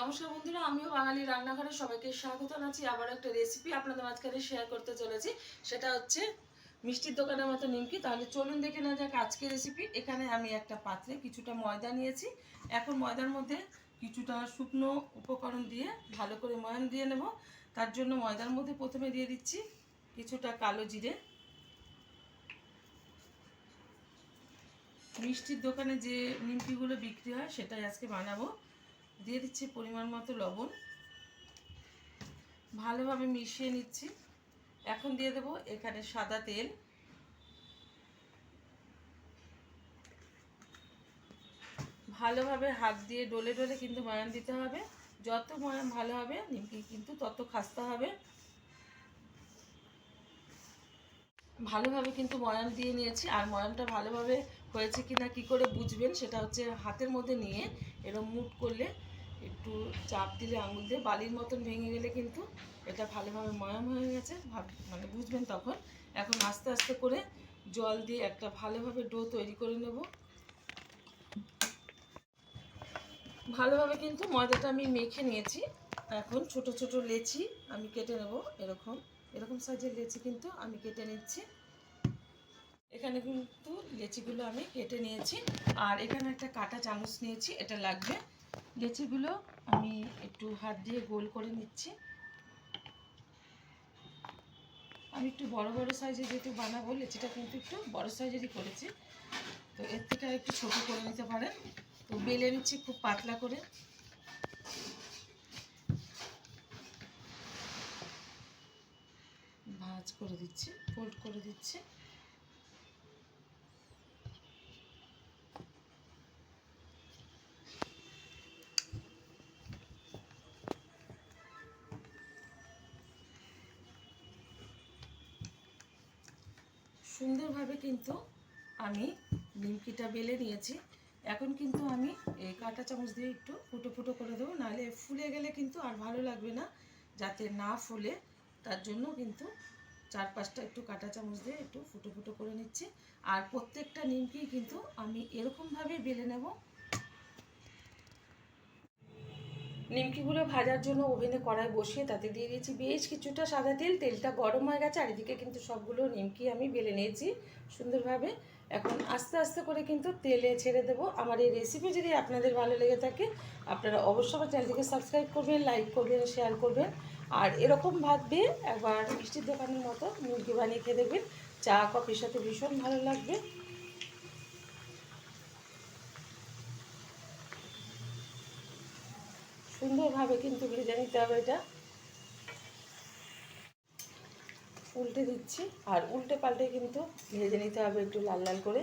নমস্কার বন্ধুরা, আমিও বাঙালি রান্নাঘরে সবাইকে স্বাগত জানাচ্ছি। আবার একটা রেসিপি আপনাদের মাঝখানে শেয়ার করতে চলেছি। সেটা হচ্ছে মিষ্টির দোকানের মতো নিমকি। তাহলে চলুন দেখে নেওয়া যাক আজকে রেসিপি এখানে আমি একটা পাত্রে কিছুটা ময়দা নিয়েছি। এখন ময়দার মধ্যে কিছুটা শুকনো উপকরণ দিয়ে ভালো করে ময়ান দিয়ে নেব। তার জন্য ময়দার মধ্যে প্রথমে দিয়ে দিচ্ছি কিছুটা কালো জিরে। মিষ্টির দোকানে যে নিমকিগুলো বিক্রি হয়, সেটাই আজকে বানাবো। দিয়ে দিচ্ছি পরিমাণ মতো লবণ। ভালোভাবে মিশিয়ে নিচ্ছি। এখন দিয়ে দেবো এখানে সাদা তেল। ভালোভাবে হাত দিয়ে ডলে ডলে কিন্তু ময়ান দিতে হবে। যত ময়ান ভালো হবে, নিমকি কিন্তু তত খাস্তা হবে। ভালোভাবে কিন্তু ময়ান দিয়ে নিয়েছি। আর ময়ানটা ভালোভাবে হয়েছে কিনা কি করে বুঝবেন, সেটা হচ্ছে হাতের মধ্যে নিয়ে এরকম মুট করলে চাপ দিলে আঙুল দিয়ে বালির মতন ভেঙে গেলে কিন্তু এটা ভালোভাবে ময়াম হয়ে গেছে। মানে বুঝবেন তখন। এখন আস্তে আস্তে করে জল দিয়ে একটা ভালোভাবে ডো তৈরি করে নেব। ভালোভাবে কিন্তু ময়দাটা আমি মেখে নিয়েছি। এখন ছোট ছোট লেচি আমি কেটে নেব এরকম। এরকম সাইজের লেচি কিন্তু আমি কেটে নিচ্ছি। এখানে কিন্তু লেচিগুলো আমি কেটে নিয়েছি। আর এখানে একটা কাটা চামচ নিয়েছি, এটা লাগবে। লেচিগুলো আমি একটু হাত দিয়ে গোল করে নিচ্ছি। আমি একটু বড় বড় সাইজে যেহেতু বানাবো, লেচিটা কিন্তু একটু বড় সাইজেরই করেছি। তো এর থেকে একটু ছোটো করে নিতে পারেন। তো বেলে নিচ্ছি খুব পাতলা করে। ভাজ করে দিচ্ছি, ফোল্ড করে দিচ্ছি। সুন্দরভাবে কিন্তু আমি নিমকিটা বেলে নিয়েছি। এখন কিন্তু আমি এই কাঁটা চামচ দিয়ে একটু ফুটো ফুটো করে দেবো, নাহলে ফুলে গেলে কিন্তু আর ভালো লাগবে না, যাতে না ফুলে। তার জন্য কিন্তু চার পাঁচটা একটু কাঁটা চামচ দিয়ে একটু ফুটো ফুটো করে নিচ্ছি। আর প্রত্যেকটা নিমকি কিন্তু আমি এরকমভাবে বেলে নেব নিমকিগুলো ভাজার জন্য ওভেনে কড়াই বসিয়ে তাতে দিয়ে দিয়েছি বেশ কিছুটা সাদা তেল। তেলটা গরম হয়ে গেছে আর এদিকে কিন্তু সবগুলো নিমকি আমি বেলে নিয়েছি সুন্দরভাবে। এখন আস্তে আস্তে করে কিন্তু তেলে ছেড়ে দেবো। আমার এই রেসিপি যদি আপনাদের ভালো লেগে থাকে, আপনারা অবশ্যই আমার চ্যানেলটিকে সাবস্ক্রাইব করবেন লাইক করবেন শেয়ার করবেন। আর এরকম ভাববে একবার মিষ্টির দোকানের মতো মুরগি বানিয়ে খেয়ে দেখবেন। চা, কফির সাথে ভীষণ ভালো লাগবে। সুন্দরভাবে কিন্তু ভেজে নিতে হবে এটা। উল্টে দিচ্ছি, আর উল্টে পাল্টে কিন্তু ভেজে নিতে হবে একটু লাল লাল করে।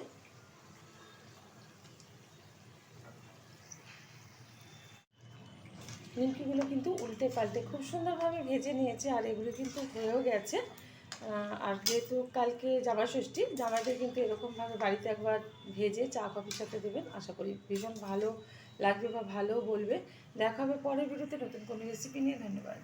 নিমকিগুলো কিন্তু উল্টে পাল্টে খুব সুন্দরভাবে ভেজে নিয়েছে, আর এগুলো কিন্তু হয়েও গেছে। আর যেহেতু কালকে জামা ষষ্ঠী জামাদের কিন্তু এরকমভাবে বাড়িতে একবার ভেজে চা, কফির সাথে দেবেন। আশা করি ভীষণ ভালো লাগবে বা ভালো বলবে। দেখাবে পরের ভিডিওতে নতুন কোনো রেসিপি নিয়ে। ধন্যবাদ।